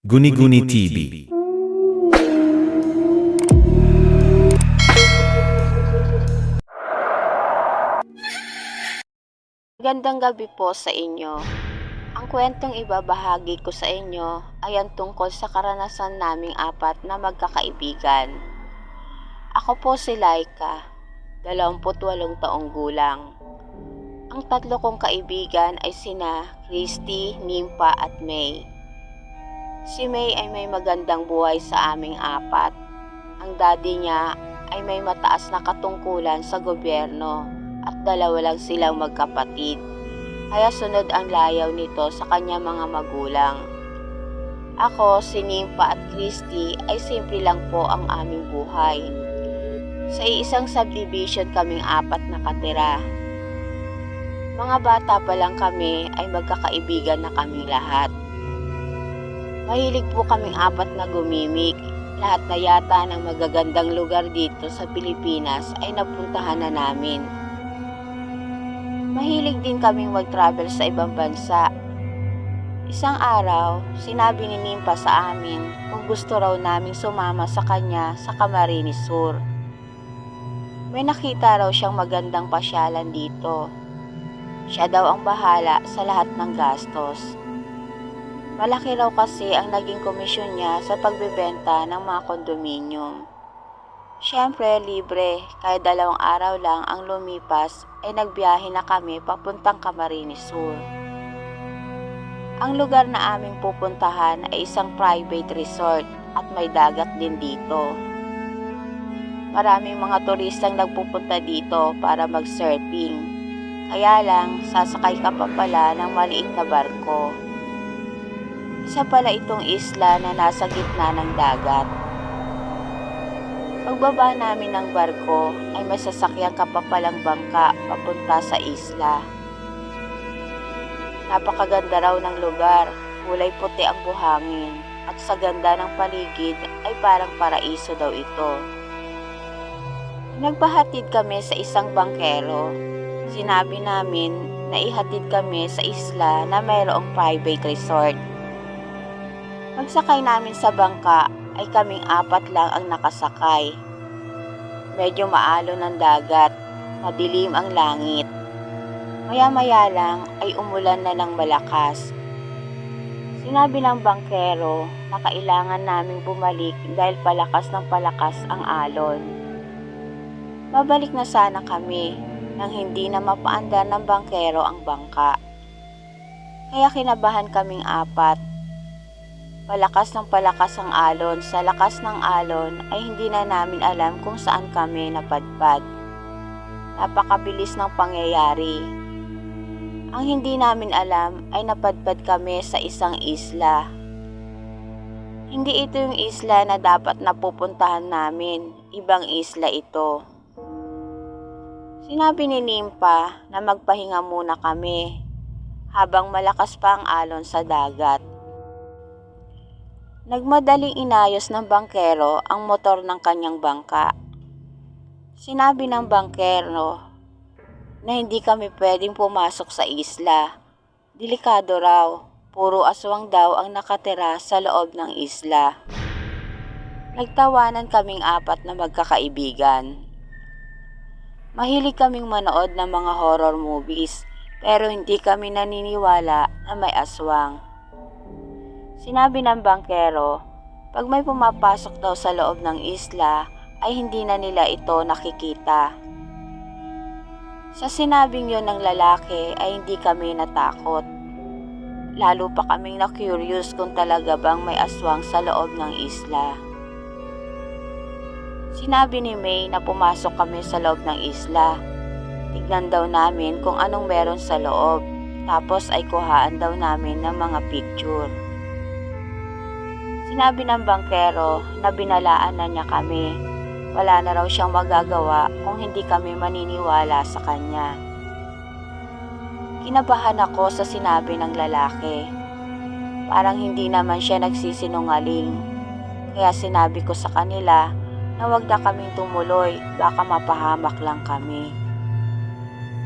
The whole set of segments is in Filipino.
Guni-Guni TV. Magandang gabi po sa inyo. Ang kwentong ibabahagi ko sa inyo ay ang tungkol sa karanasan naming apat na magkakaibigan. Ako po si Laika, 28 taong gulang. Ang tatlo kong kaibigan ay sina Christy, Nimpa at May. Si May ay may magandang buhay sa aming apat. Ang daddy niya ay may mataas na katungkulan sa gobyerno at dalawa lang silang magkapatid. Kaya sunod ang layaw nito sa kanya mga magulang. Ako, si Nimpa at Christy ay simple lang po ang aming buhay. Sa isang subdivision kaming apat na katira. Mga bata pa lang kami ay magkakaibigan na kaming lahat. Mahilig po kaming apat na gumimik. Lahat na yata ng magagandang lugar dito sa Pilipinas ay napuntahan na namin. Mahilig din kaming mag-travel sa ibang bansa. Isang araw, sinabi ni Nimpa sa amin kung gusto raw naming sumama sa kanya sa Camarines Sur. May nakita raw siyang magandang pasyalan dito. Siya daw ang bahala sa lahat ng gastos. Malaki raw kasi ang naging komisyon niya sa pagbebenta ng mga kondominium. Siyempre, libre. Kahit dalawang araw lang ang lumipas, ay nagbiyahe na kami papuntang Camarines Sur. Ang lugar na aming pupuntahan ay isang private resort at may dagat din dito. Maraming mga turistang nagpupunta dito para mag-surfing. Kaya lang, sasakay ka pa pala ng maliit na barko. Isa pala itong isla na nasa gitna ng dagat. Pagbaba namin ng barko ay may sasakyan ka pa palang bangka papunta sa isla. Napakaganda raw ng lugar, kulay puti ang buhangin at sa ganda ng paligid ay parang paraiso daw ito. Nagpahatid kami sa isang bangkero. Sinabi namin na ihatid kami sa isla na mayroong private resort. Pagsakay namin sa bangka ay kaming apat lang ang nakasakay. Medyo maalo ng dagat, madilim ang langit. Maya-maya lang ay umulan na ng malakas. Sinabi ng bangkero na kailangan naming bumalik dahil palakas ng palakas ang alon. Babalik na sana kami nang hindi na mapaandar ng bangkero ang bangka. Kaya kinabahan kaming apat Palakas ng palakas ang alon. Sa lakas ng alon ay hindi na namin alam kung saan kami napadpad. Napakabilis ng pangyayari. Ang hindi namin alam ay napadpad kami sa isang isla. Hindi ito yung isla na dapat napupuntahan namin. Ibang isla ito. Sinabi ni Nimpa na magpahinga muna kami habang malakas pa ang alon sa dagat. Nagmadaling inayos ng bangkero ang motor ng kanyang bangka. Sinabi ng bangkero na hindi kami pwedeng pumasok sa isla. Delikado raw, puro aswang daw ang nakatira sa loob ng isla. Nagtawanan kaming apat na magkakaibigan. Mahilig kaming manood ng mga horror movies pero hindi kami naniniwala na may aswang. Sinabi ng bangkero, pag may pumapasok daw sa loob ng isla, ay hindi na nila ito nakikita. Sa sinabing yon ng lalaki ay hindi kami natakot. Lalo pa kaming na-curious kung talaga bang may aswang sa loob ng isla. Sinabi ni May na pumasok kami sa loob ng isla. Tignan daw namin kung anong meron sa loob. Tapos ay kuhaan daw namin ng mga picture. Sinabi ng bangkero na binalaan na niya kami. Wala na raw siyang magagawa kung hindi kami maniniwala sa kanya. Kinabahan ako sa sinabi ng lalaki. Parang hindi naman siya nagsisinungaling. Kaya sinabi ko sa kanila na wag na kaming tumuloy, baka mapahamak lang kami.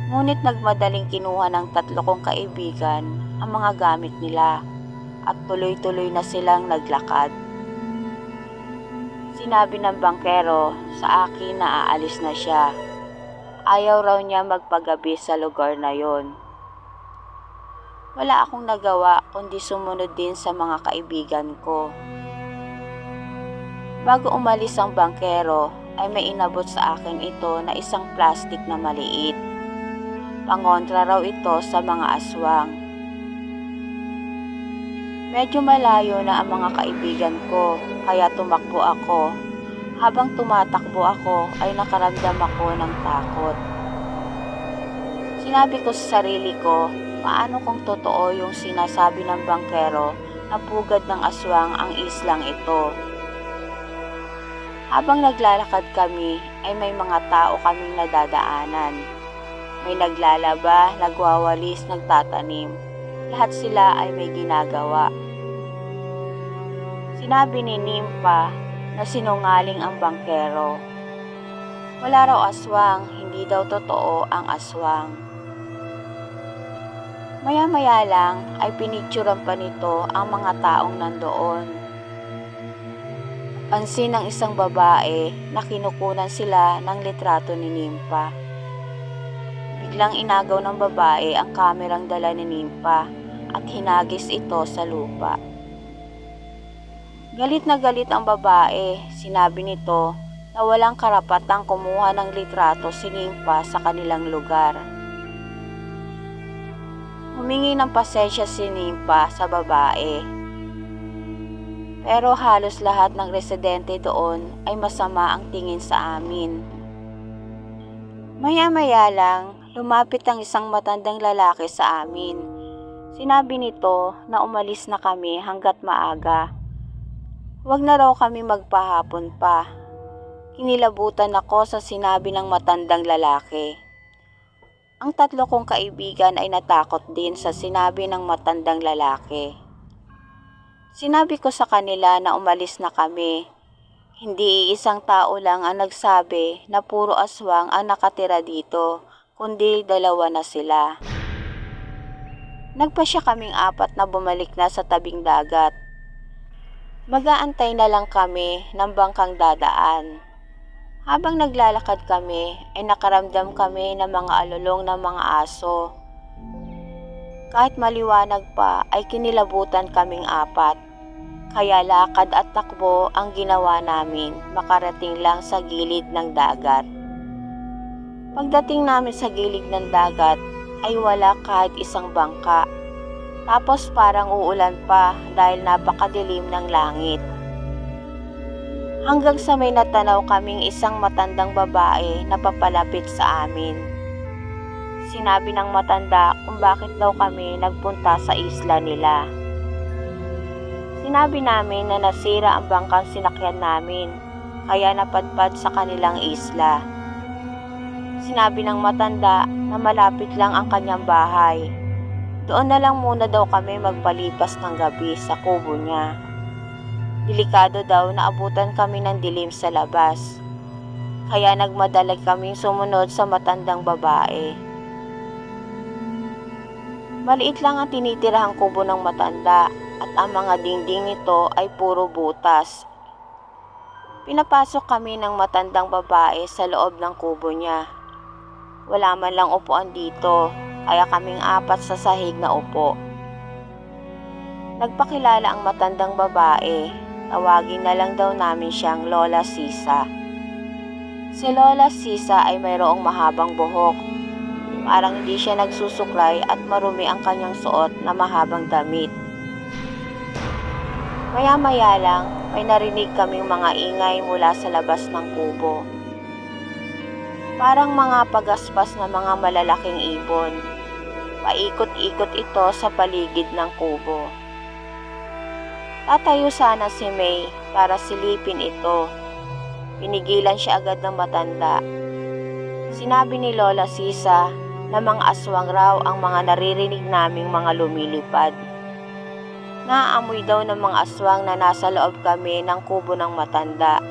Ngunit nagmadaling kinuha ng tatlo kong kaibigan ang mga gamit nila at tuloy-tuloy na silang naglakad. Sinabi ng bangkero sa akin na aalis na siya. Ayaw raw niya magpagabi sa lugar na yon. Wala akong nagawa kundi sumunod din sa mga kaibigan ko. Bago umalis ang bangkero, ay may inabot sa akin ito na isang plastic na maliit. Pangontra raw ito sa mga aswang. Medyo malayo na ang mga kaibigan ko, kaya tumakbo ako. Habang tumatakbo ako ay nakaramdam ako ng takot. Sinabi ko sa sarili ko, paano kung totoo yung sinasabi ng bangkero na pugad ng aswang ang islang ito. Habang naglalakad kami ay may mga tao kaming nadadaanan. May naglalaba, nagwawalis, nagtatanim. Lahat sila ay may ginagawa. Sinabi ni Nimpa na sinungaling ang bangkero. Wala raw aswang, hindi daw totoo ang aswang. Maya-maya lang ay pinicturan pa nito ang mga taong nandoon. Pansin ng isang babae na kinukunan sila ng litrato ni Nimpa. Biglang inagaw ng babae ang kamerang dala ni Nimpa at hinagis ito sa lupa. Galit na galit ang babae, sinabi nito na walang karapatang kumuha ng litrato si Nimpa sa kanilang lugar. Humingi ng pasensya si Nimpa sa babae. Pero halos lahat ng residente doon ay masama ang tingin sa amin. Maya-maya lang, lumapit ang isang matandang lalaki sa amin. Sinabi nito na umalis na kami hanggat maaga. Huwag na raw kami magpahapon pa. Kinilabutan ako sa sinabi ng matandang lalaki. Ang tatlo kong kaibigan ay natakot din sa sinabi ng matandang lalaki. Sinabi ko sa kanila na umalis na kami. Hindi isang tao lang ang nagsabi na puro aswang ang nakatira dito, kundi dalawa na sila. Nagpa siya kaming apat na bumalik na sa tabing dagat. Mag-aantay na lang kami ng bangkang dadaan. Habang naglalakad kami, ay nakaramdam kami ng mga alulong ng mga aso. Kahit maliwanag pa, ay kinilabutan kaming apat. Kaya lakad at takbo ang ginawa namin, makarating lang sa gilid ng dagat. Pagdating namin sa gilid ng dagat, ay wala kahit isang bangka. Tapos parang uulan pa dahil napakadilim ng langit. Hanggang sa may natanaw kaming isang matandang babae na papalapit sa amin. Sinabi ng matanda kung bakit daw kami nagpunta sa isla nila. Sinabi namin na nasira ang bangkang sinakyan namin, kaya napadpad sa kanilang isla. Sinabi ng matanda na malapit lang ang kanyang bahay. Doon na lang muna daw kami magpalipas ng gabi sa kubo niya. Delikado daw na abutan kami ng dilim sa labas. Kaya nagmadalag kaming sumunod sa matandang babae. Maliit lang ang tinitirahang kubo ng matanda at ang mga dingding nito ay puro butas. Pinapasok kami ng matandang babae sa loob ng kubo niya. Wala man lang upuan dito, kaya kaming apat sa sahig na upo. Nagpakilala ang matandang babae Tawagin na lang daw namin siyang Lola Sisa. Si Lola Sisa ay mayroong mahabang buhok. Parang hindi siya nagsusuklay at marumi ang kanyang suot na mahabang damit. Maya-maya lang, may narinig kaming mga ingay mula sa labas ng kubo. Parang mga pagaspas na mga malalaking ibon. Paikot-ikot ito sa paligid ng kubo. Tatayo sana si May para silipin ito. Pinigilan siya agad ng matanda. Sinabi ni Lola Sisa na mga aswang raw ang mga naririnig naming mga lumilipad. Naamoy daw ng mga aswang na nasa loob kami ng kubo ng matanda.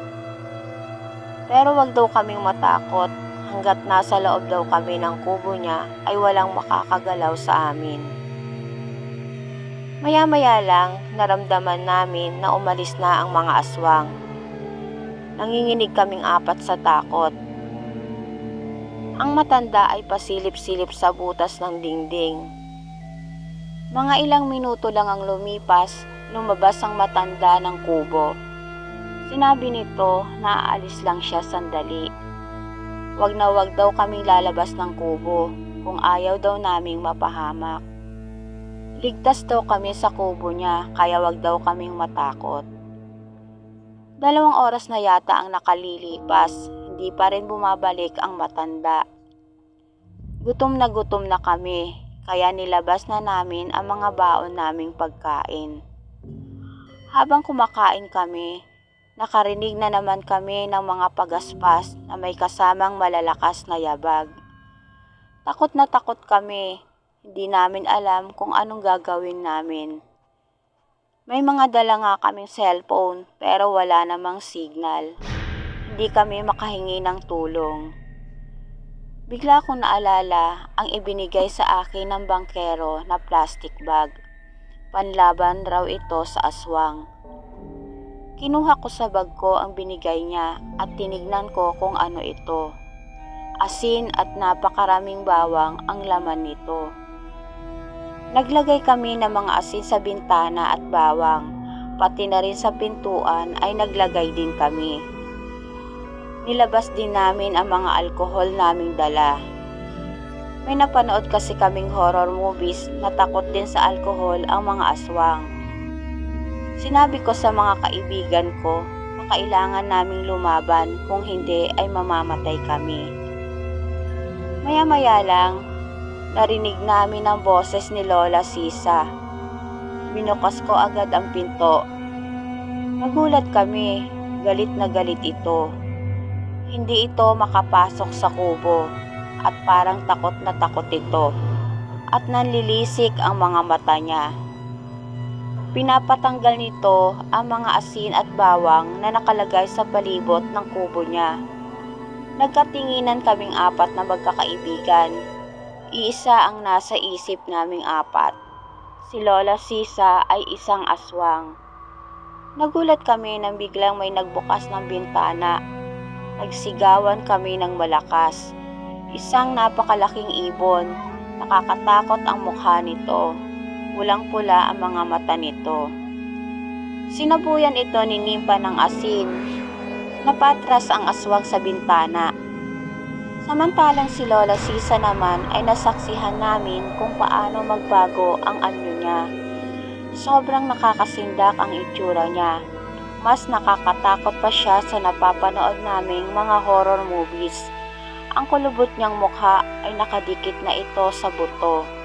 Pero wag daw kaming matakot hanggat nasa loob daw kami ng kubo niya ay walang makakagalaw sa amin. Maya-maya lang, naramdaman namin na umalis na ang mga aswang. Nanginginig kaming apat sa takot. Ang matanda ay pasilip-silip sa butas ng dingding. Mga ilang minuto lang ang lumipas, lumabas ang matanda ng kubo. Sinabi nito na aalis lang siya sandali. Wag na wag daw kaming lalabas ng kubo kung ayaw daw naming mapahamak. Ligtas daw kami sa kubo niya kaya wag daw kaming matakot. Dalawang oras na yata ang nakalilipas, hindi pa rin bumabalik ang matanda. Gutom na gutom na kami, kaya nilabas na namin ang mga baon naming pagkain. Habang kumakain kami, nakarinig na naman kami ng mga pagaspas na may kasamang malalakas na yabag. Takot na takot kami, hindi namin alam kung anong gagawin namin. May mga dala nga kaming cellphone pero wala namang signal. Hindi kami makahingi ng tulong. Bigla kong naalala ang ibinigay sa akin ng bangkero na plastic bag. Panlaban raw ito sa aswang. Kinuha ko sa bag ko ang binigay niya at tinignan ko kung ano ito. Asin at napakaraming bawang ang laman nito. Naglagay kami ng mga asin sa bintana at bawang, pati na rin sa pintuan ay naglagay din kami. Nilabas din namin ang mga alkohol naming dala. May napanood kasi kaming horror movies na takot din sa alkohol ang mga aswang. Sinabi ko sa mga kaibigan ko na kailangan naming lumaban kung hindi ay mamamatay kami. Maya-maya lang, narinig namin ang boses ni Lola Sisa. Binukas ko agad ang pinto. Nagulat kami, galit na galit ito. Hindi ito makapasok sa kubo at parang takot na takot ito at nanlilisik ang mga mata niya. Pinapatanggal nito ang mga asin at bawang na nakalagay sa palibot ng kubo niya. Nagkatinginan kaming apat na magkakaibigan. Iisa ang nasa isip naming apat. Si Lola Sisa ay isang aswang. Nagulat kami nang biglang may nagbukas ng bintana. Nagsigawan kami ng malakas. Isang napakalaking ibon. Nakakatakot ang mukha nito. Pulang-pula ang mga mata nito. Sinabuyan ito ni Nimpa ng asin. Napatras ang aswang sa bintana. Samantalang si Lola Sisa naman ay nasaksihan namin kung paano magbago ang anyo niya. Sobrang nakakasindak ang itsura niya. Mas nakakatakot pa siya sa napapanood naming mga horror movies. Ang kulubot niyang mukha ay nakadikit na ito sa buto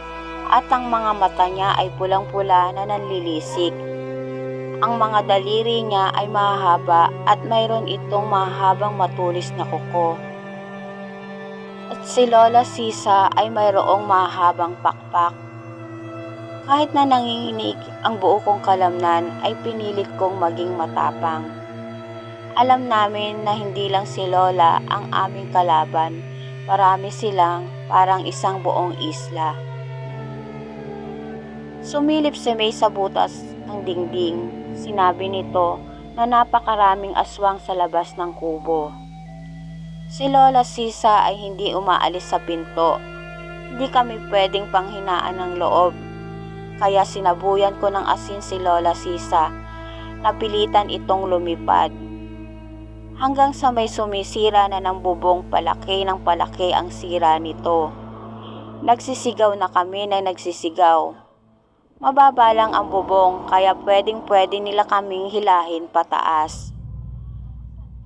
at ang mga mata niya ay pulang-pula na nanlilisik. Ang mga daliri niya ay mahaba at mayroon itong mahabang matulis na kuko. At si Lola Sisa ay mayroong mahabang pakpak. Kahit na nanginginig ang buo kong kalamnan ay pinilit kong maging matapang. Alam namin na hindi lang si Lola ang aming kalaban, marami silang parang isang buong isla. Sumilip si May sa butas ng dingding. Sinabi nito na napakaraming aswang sa labas ng kubo. Si Lola Sisa ay hindi umaalis sa pinto. Hindi kami pwedeng panghinaan ng loob. Kaya sinabuyan ko ng asin si Lola Sisa. Napilitan itong lumipad. Hanggang sa may sumisira na ng bubong palaki ng palaki ang sira nito. Nagsisigaw na kami na nagsisigaw. Mababa lang ang bubong kaya pwedeng pwede nila kaming hilahin pataas.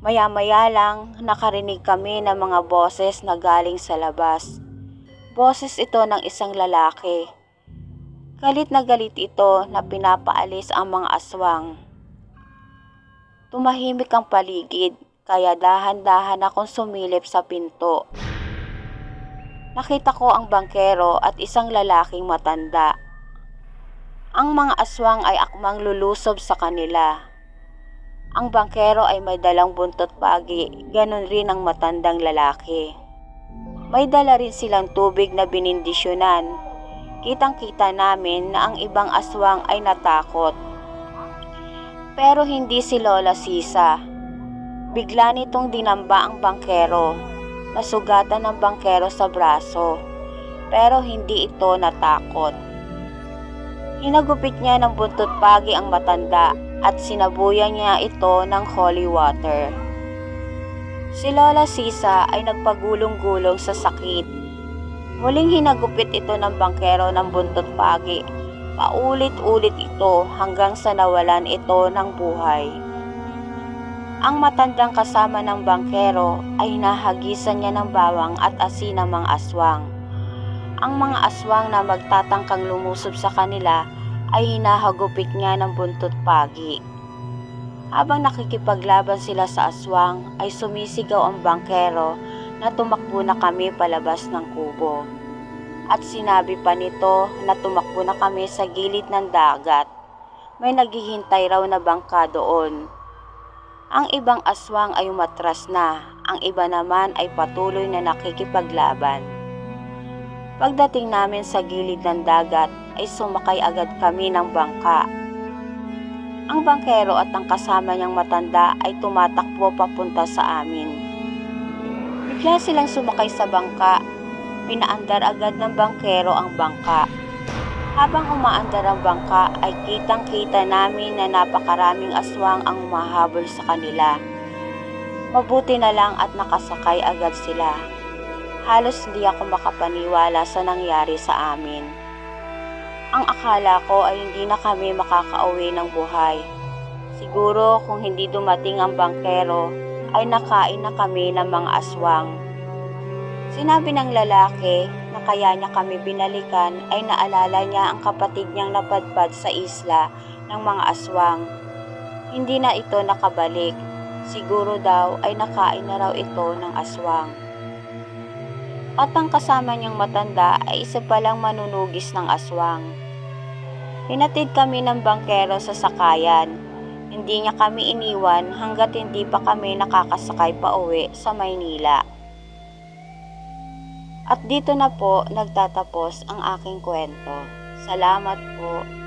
Maya-maya lang nakarinig kami ng mga boses na galing sa labas. Boses ito ng isang lalaki. Galit na galit ito na pinapaalis ang mga aswang. Tumahimik ang paligid kaya dahan-dahan akong sumilip sa pinto. Nakita ko ang bangkero at isang lalaking matanda. Ang mga aswang ay akmang lulusob sa kanila. Ang bangkero ay may dalang buntot pagi, ganun rin ang matandang lalaki. May dala rin silang tubig na binindisyonan. kitang-kita namin na ang ibang aswang ay natakot. Pero hindi si Lola Sisa. Bigla nitong dinamba ang bangkero. Nasugatan ng bangkero sa braso. Pero hindi ito natakot. Hinagupit niya ng buntot pagi ang matanda at sinabuyan niya ito ng holy water. Si Lola Sisa ay nagpagulong-gulong sa sakit. Muling hinagupit ito ng bangkero ng buntot pagi. Paulit-ulit ito hanggang sa nawalan ito ng buhay. Ang matandang kasama ng bangkero ay nahagisan niya ng bawang at asin ng mga aswang. Ang mga aswang na magtatangkang lumusob sa kanila ay hinahagupit niya ng buntot pagi. Habang nakikipaglaban sila sa aswang, ay sumisigaw ang bangkero na tumakbo na kami palabas ng kubo. At sinabi pa nito na tumakbo na kami sa gilid ng dagat. May naghihintay raw na bangka doon. Ang ibang aswang ay umatras na, ang iba naman ay patuloy na nakikipaglaban. Pagdating namin sa gilid ng dagat, ay sumakay agad kami ng bangka. Ang bangkero at ang kasama niyang matanda ay tumatakbo papunta sa amin. Bigla silang sumakay sa bangka. Pinaandar agad ng bangkero ang bangka. Habang umaandar ang bangka ay kitang-kita namin na napakaraming aswang ang umahabol sa kanila. Mabuti na lang at nakasakay agad sila. Halos hindi ako makapaniwala sa nangyari sa amin. Ang akala ko ay hindi na kami makakauwi ng buhay. Siguro kung hindi dumating ang bangkero, ay nakain na kami ng mga aswang. Sinabi ng lalaki na kaya niya kami binalikan ay naalala niya ang kapatid niyang napadpad sa isla ng mga aswang. Hindi na ito nakabalik. Siguro daw ay nakain na raw ito ng aswang. At ang kasama niyang matanda ay isa palang manunugis ng aswang. Hinatid kami ng bangkero sa sakayan. Hindi niya kami iniwan hanggat hindi pa kami nakakasakay pa uwi sa Maynila. At dito na po nagtatapos ang aking kwento. Salamat po.